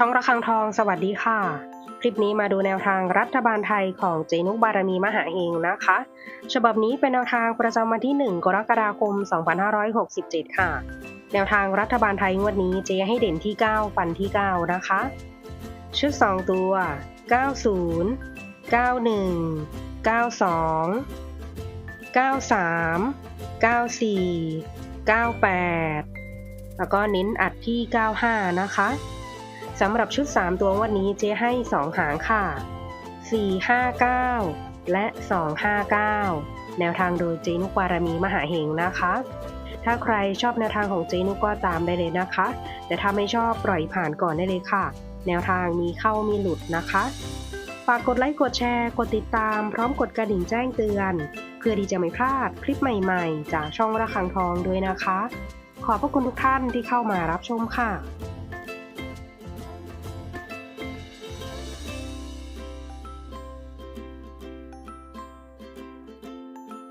ช่องระฆังทองสวัสดีค่ะ คลิปนี้มาดูแนวทางรัฐบาลไทยของเจนุกบารมีมหาเฮงนะคะ ฉบับนี้เป็นแนวทางประจำวันที่ 1 กรกฎาคม 2567 ค่ะ แนวทางรัฐบาลไทยงวดนี้เจให้เด่นที่ 9 ฟันที่ 9 นะคะ ชุด 2 ตัว 90 91 92 93 94 98 แล้วก็เน้นอัดที่ 95 นะคะ สำหรับชุด 3 ตัวงวันนี้เจ๊ให้ 2 หางค่ะ 459 และ 259 แนวทางโดยเจนุกวารมีมหาเหงนะคะ ถ้าใครชอบแนวทางของเจนุกก็ตามได้เลยนะคะ แต่ถ้าไม่ชอบปล่อยผ่านก่อนได้เลยค่ะ แนวทางมีเข้ามีหลุดนะคะ ฝากกดไลค์กดแชร์ กดติดตาม พร้อมกดกระดิ่งแจ้งเตือน เพื่อที่จะไม่พลาดคลิปใหม่ๆ จากช่องระฆังทองด้วยนะคะ ขอบพระคุณทุกท่านที่เข้ามารับชมค่ะ